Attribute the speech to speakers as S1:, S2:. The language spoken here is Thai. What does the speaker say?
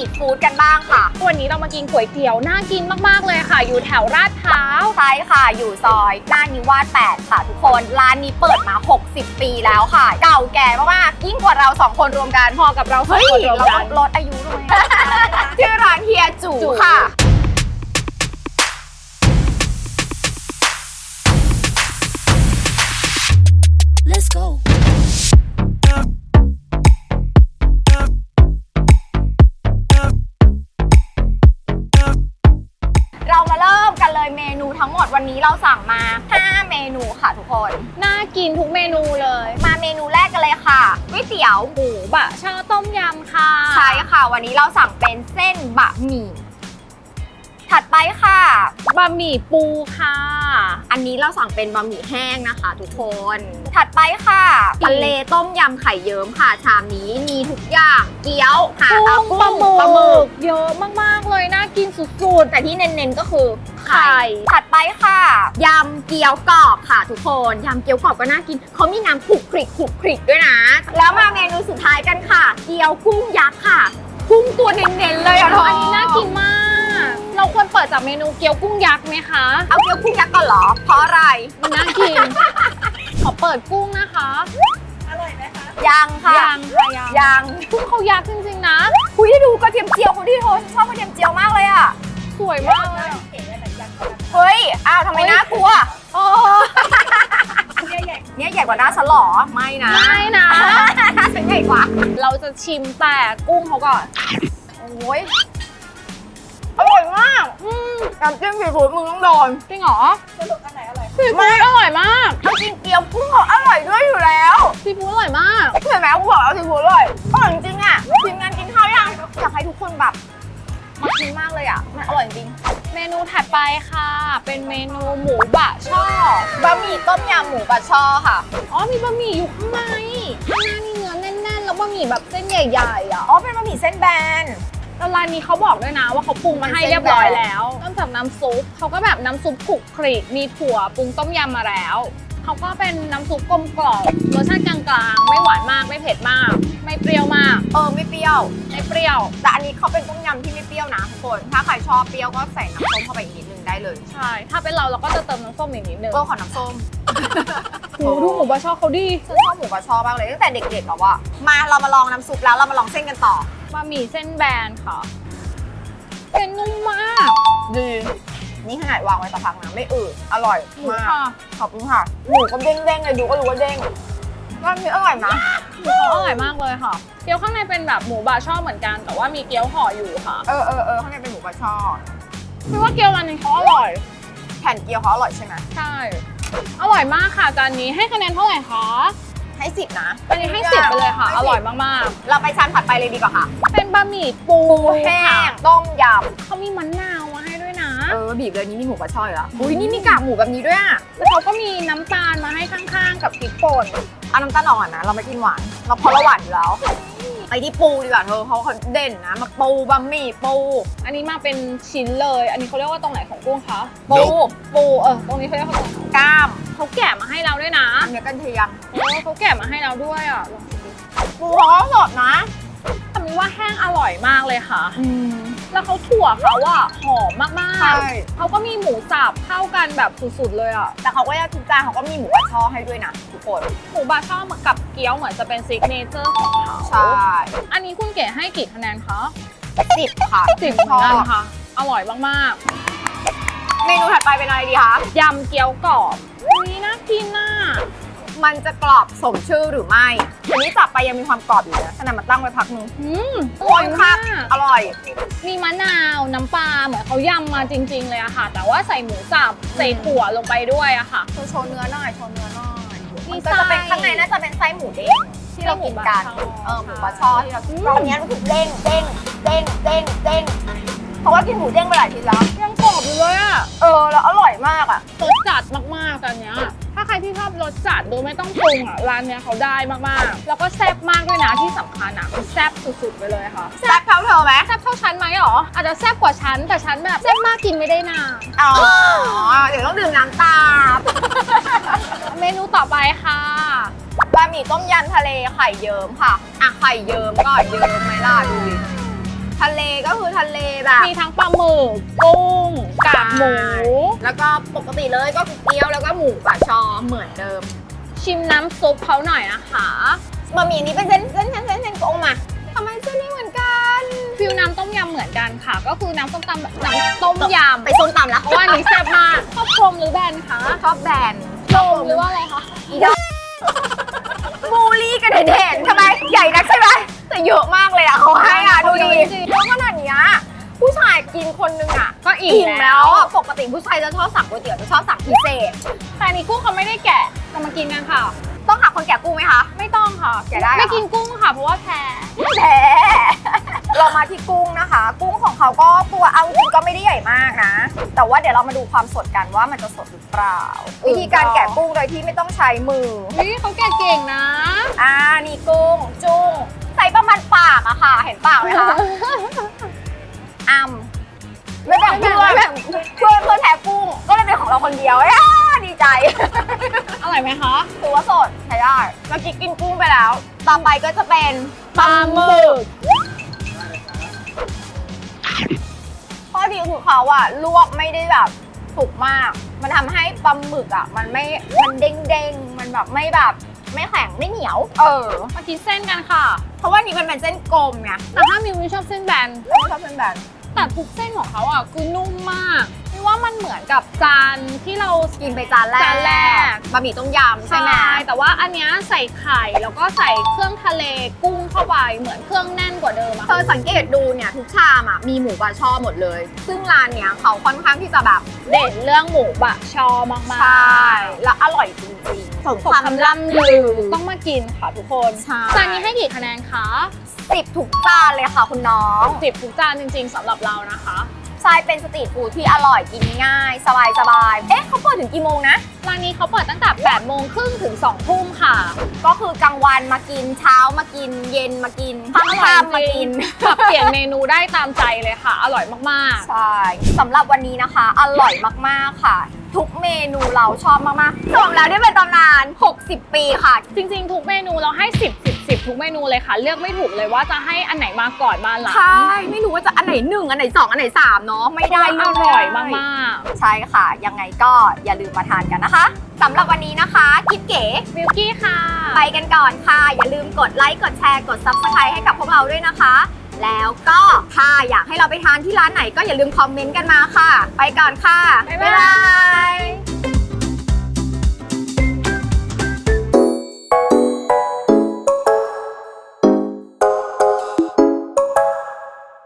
S1: รีทฟู้ดกันบ้างค่ะ
S2: วันนี้เรามากินก๋วยเตี๋ยวน่ากินมากๆเลยค่ะ อยู่แถวลาดพร้าว
S1: ใช่ค่ะ อยู่ซอยหน้านิวาส8ค่ะทุกคน ร้านนี้เปิดมา 60 ปีแล้วค่ะ เก่าแก่มากๆยิ่งกว่าเราสองคนรวมกัน
S2: พอกับเราสอง
S1: เฮ้ย
S2: คนรวม
S1: เรา
S2: กั
S1: ต้อนงลดอายุด้วยชื่อร้านเฮียจู
S2: จู๋
S1: ค่ะ
S3: Let's go.
S1: นนี้เราสั่งมา 5 เมนูค่ะทุกคน
S2: น่ากินทุกเมนูเลย
S1: มาเมนูแรกกันเลยค่ะก๋วยเตี๋ยว
S2: หมูบะช่อต้มยำค่ะ
S1: ใช่ค่ะ วันนี้เราสั่งเป็นเส้นบะหมี่ ถัดไปค่ะ
S2: บะหมี่ปูค่ะ
S1: อันนี้เราสั่งเป็นบะหมี่แห้งนะคะ ทุกคน ถัดไปค่ะทะเลต้มยำไข่เยิ้มค่ะ ชามนี้มีทุกอย่างเกี๊ยวค่ะ
S2: กุ้
S1: เอา
S2: งปลาหมึ
S1: ปลาหมึ
S2: ก
S1: ก
S2: เยอะมาก ๆ เลยน่ากินสุด
S1: แต่ที่เน้นๆก็คือ
S2: ไข่
S1: ถัดไปค่ะยำเกี๊ยวกรอบค่ะ ทุกคนยำเกี๊ยวกรอบก็น่ากินเขามีน้ำขลุกคลิกขลุกคลิกด้วยนะ แล้วมาเมนูสุดท้ายกันค่ะ เกี๊ยวกุ้งยักษ์ค่ะ กุ้งตัวเน้นๆเลย
S2: ๆ
S1: อะ
S2: อันนี้น่ากินมาก เราควรเปิดจากเมนูเกี๊ยวกุ้งยักษ์ไหมคะ
S1: เอาเกี๊ยวกุ้งยักษ์ก่อนเหรอ เพราะอะไร
S2: มันน่ากิน ขอเปิดกุ้งนะคะ
S1: ยังค่ะ
S2: ยังค่ะยัง
S1: ยัง
S2: กุ้งเขายักษ์จริงๆนะ
S1: คุยได้ดูกระเทียมเจียวคุณที่โทรชอบกระเทียมเจียวมากเลยอะ
S2: สวยมากเลยอะ
S1: เฮ้ย อ้าวทำไม
S2: เฮ้ย
S1: น่ากลัว
S2: โอ้
S1: เนี่ยใหญ่กว่าหน้าฉันเหรอ ไม่นะ
S2: ไม่นะ
S1: หน้าฉันใหญ่กว่า
S2: เราจะชิมแต่กุ้งเขาก่อน
S1: โอ้ย อร่อยมาก
S2: อืม
S1: น้ำจิ้มซีฟู้ดมึงต้องโดน
S2: จริงเหรอซีฟู้ดอร่อยมาก
S1: เอาจริงเกี๊ยวกุ้งเขาอร่อยด้วยอยู่แล้ว
S2: ซีฟู้ดอร่อยมาก
S1: เห็นไหมกูบอกเอาซีฟู้ดเลยอร่อยจริงๆอะทีมงานกินข้าวยังอยากให้ทุกคนแบบมากินมากเลยอะมันอร่อยจริง
S2: เมนูถัดไปค่ะ เป็นเมนูหมูบะช่อบะ
S1: หมี่ต้มยำหมูบะช่อค่ะ
S2: อ๋อมีบะหมี่อยู่ข้างในข้างหน้านี่เนื้อแน่นๆแล้วบะหมี่แบบเส้นใหญ่ๆอะ
S1: อ๋อเป็นบะหมี่เส้นแบน
S2: แล้วร้านนี้เขาบอกด้วยนะว่าเขาปรุงมาให้เรียบร้อยแล้วเริ่มจากน้ำซุปเขาก็แบบน้ำซุปขลุกคลิกมีถั่วปรุงต้มยำมาแล้วเขาก็เป็นน้ำซุปกลมกล่อมรสชาติกลางๆ ไม่หวานมากไม่เผ็ดมาก ไม่เปรี้ยวมาก
S1: เออไม่เปรี้ยว
S2: ไม่เปรี้ยว
S1: แต่อันนี้เขาเป็นต้มยำที่ไม่เปรี้ยวนะทุกคน ถ้าใครชอบเปรี้ยวก็ใส่น้ำส้มเข้าไปอีกนิดนึงได้เลย
S2: ใช่ ถ้าเป็นเราเราก็จะเติมน้ำส้มอีกนิดนึง
S1: เออขอน้ำส้ม
S2: โหดูหมูบะช่อเขาดี
S1: ฉันชอบหมูบะช่อมากเลยตั้งแต่เด็กๆแล้วอะมาเรามาลองน้ำซุปแล้วเรามาลองเส้นกันต่อ
S2: บะหมี่เส้นแบนค่ะเป็นนุ่มมาก
S1: ดี นี่ขนาดวางไว้สักพักนะไม่อืดอร่อย
S2: หมู
S1: มาก
S2: ค่ะ
S1: ขอบคุณค่ะหมูก็เด้งๆเลยดูก็รู้ว่าเด้งร้านนี้อร่อยนะ
S2: หมูเขาอร่อยมากเลยค่ะ เกี๊ยวข้างในเป็นแบบหมูบะช่อเหมือนกัน แต่ว่ามีเกี๊ยวห่ออยู่ค่ะ
S1: เออเออเออข้างในเป็นหมูบะช่อ
S2: คือว่าเกี๊ยวร้านนี้เขาอร่อย
S1: แผ่นเกี๊ยวเขาอร่อยใช่ไหม
S2: ใช่ อร่อยมากค่ะจานนี้ให้คะแนนเท่าไหร่คะ
S1: ให้สิบนะ
S2: อันนี้ให้สิบไปเลยค่ะ
S1: ให้
S2: อ
S1: 10
S2: ร่อยมาก
S1: เราไปชั้นถัดไปเลยดีกว่าค่ะ
S2: ๆเป็นบะหมี่ปู
S1: ปูแห้
S2: ค่ะ
S1: งต้มย
S2: เขามีมะนาวมาให้ด้วยนะำ
S1: เออบีบเลยนี่มีหมูบะช่ออยู่แล้วอุ้ยนี่มีกากหมูแบบนี้ด้วยอะ
S2: แล้วเขาก็มีน้ำตาลมาให้ข้างๆ กับพริกป่น
S1: เอาน้ำตาลอ่อนนะ เราไม่กินหวานเราเพราะเราหวานอยู่แล้วไปที่ปูดีกว่าเธอเพราะเขาเด่นนะมาปูบะหมี่ปู
S2: อันนี้มาเป็นชิ้นเลย อันนี้เขาเรียกว่าตรงไหนของกุ้งคะ
S1: ปู
S2: ปูเออตรงนี้เขาเรียกว่าตรงไหน
S1: กล้าม
S2: เขาแกะมาให้เราด้วยนะ
S1: อันนี้กันเทียม
S2: โอ้เขาแกะมาให้เราด้วยอะลองชิมดิ
S1: ปูเขาก็สดนะ
S2: แต่มีว่าแห้งอร่อยมากเลยค่ะ
S1: อืม
S2: แล้วเขาถั่วเขาอะหอมมาก
S1: ใช่
S2: ๆเขาก็มีหมูสับเข้ากันแบบสุดๆเลยอะ
S1: แต่เขาก็ยังทุกจานเขาก็มีหมูบะช่อให้ด้วยนะทุกคน
S2: หมูบาช่อกับเกี๊ยวเหมือนจะเป็นซิกเนเจอร์ของเขา
S1: ใช่
S2: อันนี้คุณเก๋ให้กี่คะแนนคะ
S1: สิบค่ะ
S2: สิบเหมือนกันค่ะ อร่อยมาก
S1: เมนูถัดไปเป็นอะไรดีคะ
S2: ๆยำเกี๊ยวกรอบอันนี้น่ากินน่ะ
S1: มันจะกรอบสมชื่อหรือไม่อันนี้จับไปยังมีความกรอบอยู่นะขนาดมาตั้งไว้พักนึง
S2: อืมอ
S1: อ
S2: ร่
S1: ร่
S2: อ
S1: อยย
S2: มามา
S1: กกอร่อย
S2: มีมะนาวน้ำปลาเหมือนเขายำมาจริง ๆ เลยอะค่ะ แต่ว่าใส่หมูสับใส่ถั่วลงไปด้วยอะค่ะ
S1: โชว์โชว์เนื้อหน่อยโชว์เนื้อหน่อย
S2: มี
S1: มันก็จะเป็น
S2: ไส้
S1: ข้างในน่าจะเป็นไส้หมูเด้งที่เรากินกัน
S2: ไส้หมูบะช่อ
S1: เออหมูบะช่อที่เรากิน
S2: อืม
S1: ตอนนี้รู้สึกเด้งเด้งเด้งเด้งเด้งเพราะว่ากินหมูเด้งไปหลายทีแล้ว
S2: ยังกรอบอยู่ เลยอะ
S1: เออ แล้วอร่อยมากอะ
S2: รสจัดมากๆตอนเนี้ยถ้าใครที่ชอบรสจัดโดยไม่ต้องปรุงอะ ร้านเนี้ยเขาได้มากๆ แล้วก็แซ่บมากด้วยนะที่สำคัญอะคือแซ่บสุดๆไปเลยค่ะ
S1: แซ่บเท่าเธอไหม
S2: แซ่บเท่าฉันไหมหรอ อาจจะแซ่บกว่าฉัน แต่ฉันแบบแซ่บมากกินไม่ได้นาน
S1: อ๋อ เดี๋ยวต้องดื่มน้ำตาม
S2: เมนูต่อไปค่ะ
S1: บะหมี่ต้มยำทะเลไข่เยิ้มค่ะ อะไข่เยิ้มก็เยิ้มไหมล่ะดูดิ ทะเลก็คือทะเลแบบ
S2: มีทั้งปลาหมึกกุ้งกากหมู
S1: แล้วก็ปกติเลยก็คือเกี๊ยวแล้วก็หมูปะชอเหมือนเดิม
S2: ชิมน้ำซุปเขาหน่อยนะคะ
S1: บะหมี่นี้เป็นเส้นเส้นเส้นเส้นเส้นกงมาทำไมเส้นไม่เหมือนกัน
S2: ฟิวน้ำต้มยำเหมือนกันค่ะ ก็คือน้ำส้มตำแบบน้ำต้มยำ
S1: ไปส้มตำแล้ว
S2: เพราะว่าอันนี้แซ่บมากชอบกลมหรือแบนคะ
S1: ชอบแบรนด์
S2: กลมหรือว่าอะไรคะ
S1: อีดอกบูลลี่กันเด่นๆทำไมใหญ่นักใช่ไหมแต่เยอะมากเลยอะเขาให้ กินคนนึงอะ
S2: ก็อิ่
S1: อิ่
S2: ม
S1: ม
S2: แล้
S1: แล้ววอะปกติผู้ชายจะชอบสั่งก๋วยเตี๋ยวจะชอบสั่งพิเศษ
S2: แต่อันนี้กุ้งเขาไม่ได้แกะจะมากินกันค่ะ
S1: ต้องหาคนแกะกุ้งไหมคะ
S2: ไม่ต้องค่ะ
S1: แกะได้เหรอ
S2: ไม่กินกุ้งค่ะเพราะว่าแพ้
S1: แท้เรามาที่กุ้งนะคะ กุ้งของเขาก็ตัวเอาจริงก็ไม่ได้ใหญ่มากนะ แต่ว่าเดี๋ยวเรามาดูความสดกันว่ามันจะสดหรือเปล่า วิธีการแกะกุ้งโดยที่ไม่ต้องใช้มือ
S2: นี่เขาแกะเก่งนะ
S1: อ่านี่กุ้งจุ้งใส่ประมาณปากอะค่ะ เห็นปากไหมคะ อ้ำ ไม่แบ่งเพื่อนเพื่อนเพื่อนแท้กุ้ง ก็เลยเป็นของเราคนเดียวอ้าดีใจ
S2: อร่อยไหมคะ
S1: ถือว่าสดใช้ได้เมื่อกี้กินกุ้งไปแล้ว ต่อไปก็จะเป็น
S2: ปลาหมึก
S1: ข้อดีคือเขาอะลวกไม่ได้แบบสุกมาก มันทำให้ปลาหมึกอะมันไม่มันเด้งเด้งๆมันแบบไม่แบบไม่แข็งไม่เหนียว เออ
S2: มากินเส้นกันค่ะ
S1: เพราะว่านี่มันเป็นเส้นกลมไง
S2: แต่ถ้ามิวไม่ชอบเส้นแบน
S1: ไม่ชอบเส้นแบบ
S2: แต่ทุกเส้นของเขาอะคือนุ่มมากไม่ว่ามันเหมือนกับจานที่เรา
S1: กินไปจานแรก
S2: จานแรก
S1: บะหมี่ต้มยำใช่ไหม
S2: แต่ว่าอันเนี้ยใส่ไข่แล้วก็ใส่เครื่องทะเลกุ้งเข้าไปเหมือนเครื่องแน่นกว่าเดิมอะ
S1: เธอสังเกตดูเนี่ยทุกชามอะมีหมูปลาช่อหมดเลย ซึ่งร้านเนี้ยเขาค่อนข้างที่จะแบบ
S2: เด่นเรื่องหมูบะชอมากๆ
S1: ใช่แล้วอร่อยจริงๆ สม
S2: สมคำล่ำลือ ต้องมากินค่ะทุกคน
S1: ใช่
S2: จานนี้ให้กี่คะแนนคะ
S1: สิบทุกจานเลยค่ะคุณน้อง
S2: สิบทุกจานจริง ๆสำหรับเรานะคะ
S1: ใช่เป็นสตรีทฟู้ดที่อร่อยกินง่าย สบายสบายๆเอ๊ะเขาเปิดถึงกี่โมงนะ
S2: ร้านนี้เขาเปิดตั้งแต่8โมงครึ่งถึง2ทุ่มค่ะ
S1: ก็คือกลางวันมากินเช้ามากิน เย็นมากิน
S2: อร่อย
S1: ค่ำๆมา
S2: จริ
S1: กิ
S2: ง
S1: น
S2: ปรับเปลี่ยนเมนูได้ตามใจเลยค่ะ อร่อยมาก
S1: ใช่สำหรับวันนี้นะคะ อร่อยมากๆค่ะ ทุกเมนูเราชอบมากๆสมแล้วได้เป็นตำนาน 60 ปีค่ะ
S2: ๆจริง ๆ ทุกเมนูเราให้ 10 10 10 ทุกเมนูเลยค่ะ เลือกไม่ถูกเลยว่าจะให้อันไหนมาก่อนมาหลัง
S1: ใช่ไม่รู้ว่าจะอันไหนหนึ่งอันไหนสองอันไหนสามเนาะไม่ได้
S2: อ
S1: เลืก
S2: ร่อย
S1: ไได้
S2: มาก
S1: ใช่ค่ะ ยังไงก็อย่าลืมมาทานกันนะคะสำหรับวันนี้นะคะคิดเก๋
S2: ๆมิลกี้ค่ะ
S1: ไปกันก่อนค่ะ อย่าลืมกดไลค์กดแชร์กด Subscribe ให้กับพวกเราด้วยนะคะ แล้วก็ถ้าอยากให้เราไปทานที่ร้านไหนก็อย่าลืมคอมเมนต์กันมาค่ะ ไปก่อนค่ะ
S2: บ๊ายบาย
S1: บ๊ายบาย